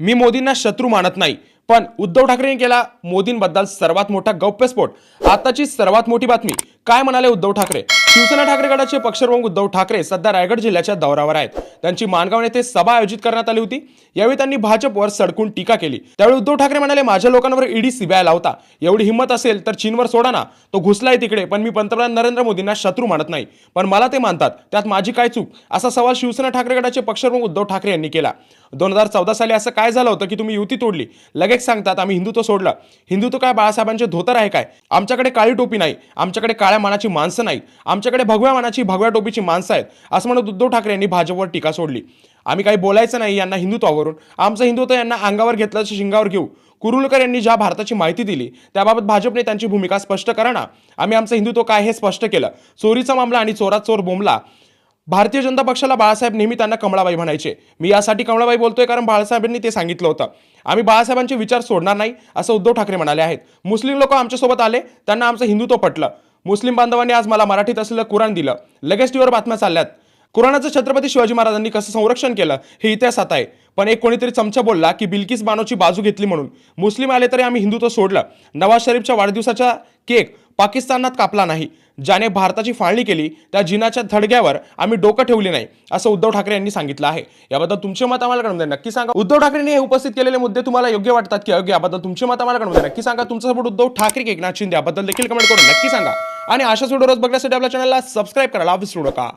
मी मोदींना शत्रू मानत नाही. पण उद्धव ठाकरेंनी केला मोदींबद्दल सर्वात मोठा गौप्यस्फोट. आताची सर्वात मोठी बातमी. काय म्हणाले उद्धव ठाकरे? शिवसेना ठाकरे गटाचे पक्षप्रमुख उद्धव ठाकरे सध्या रायगड जिल्ह्याच्या दौऱ्यावर आहेत. त्यांची माणगाव येथे सभा आयोजित करण्यात आली होती. यावेळी त्यांनी भाजपवर सडकून टीका केली. त्यावेळी उद्धव ठाकरे म्हणाले माझ्या लोकांवर ईडी सीबीआय लावता एवढी हिंमत असेल तर चीनवर सोडा ना. तो घुसलाय तिकडे पण मी पंतप्रधान नरेंद्र मोदींना शत्रू मानत नाही. पण मला ते मानतात. त्यात माझी काय चूक? असा सवाल शिवसेना ठाकरे गटाचे पक्षप्रमुख उद्धव ठाकरे यांनी केला. दोन हजार चौदा साली असं काय झालं होतं की तुम्ही युती तोडली? लगेच सांगतात आम्ही हिंदुत्व सोडलं. हिंदुत्व काय? बाळासाहेबांचे धोतर आहे काय? आमच्याकडे काळी टोपी नाही. आमच्याकडे काळ्या मानाची माणसं नाहीत आमच्याकडे भगव्या मानाची भगव्या टोपीची माणसं आहेत. असं म्हणत उद्धव ठाकरे यांनी भाजपवर टीका सोडली. आम्ही काही बोलायचं नाही यांना हिंदुत्वावरून. आमचं हिंदुत्व यांना अंगावर घेतलं शिंगावर घेऊ. कुरुलकर यांनी ज्या भारताची माहिती दिली त्याबाबत भाजपने त्यांची भूमिका स्पष्ट करा ना आम्ही आमचं हिंदुत्व काय हे स्पष्ट केलं. चोरीचा मामला आणि चोरात चोर बोंबला. भारतीय जनता पक्षाला बाळासाहेब नेहमी त्यांना कमळाबाई म्हणायचे. मी यासाठी कमळाबाई बोलतोय कारण बाळासाहेबांनी ते सांगितलं होतं. आम्ही बाळासाहेबांचे विचार सोडणार नाही असं उद्धव ठाकरे म्हणाले आहेत. मुस्लिम लोक आमच्यासोबत आले त्यांना आमचं हिंदुत्व पटलं. मुस्लिम बांधवांनी आज मला मराठीत असलेलं कुराण दिलं. लगेच टीव्हीवर बातम्या चालल्यात. कुराणाचं छत्रपती शिवाजी महाराजांनी कसं संरक्षण केलं हे इतिहासात आहे. पण एक कोणीतरी चमचा बोलला की बिल्किस बानोची बाजू घेतली म्हणून. मुस्लिम आले तरी आम्ही हिंदुत्व सोडलं. नवाज शरीफच्या वाढदिवसाचा केक पाकिस्तानात कापला नाही. ज्याने भारताची फाळणी केली त्या जिनाच्या थडग्यावर आम्ही डोकं ठेवले नाही असं उद्धव ठाकरे यांनी सांगितलं आहे. याबद्दल तुमचे मत आम्हाला कळून द्या. नक्की सांगा. उद्धव ठाकरेंनी हे उपस्थित केलेले मुद्दे तुम्हाला योग्य वाटतात की अयोग्य? याबद्दल तुमचे मत आम्हाला कळून द्या. नक्की सांगा. तुमचा सपोर्ट उद्धव ठाकरे एकनाथ शिंदे. याबद्दल देखील कमेंट करून नक्की सांगा. आणि अशा व्हिडिओ रोज बघण्यासाठी आपल्या चॅनलला सबस्क्राईब करायला विसरू नका.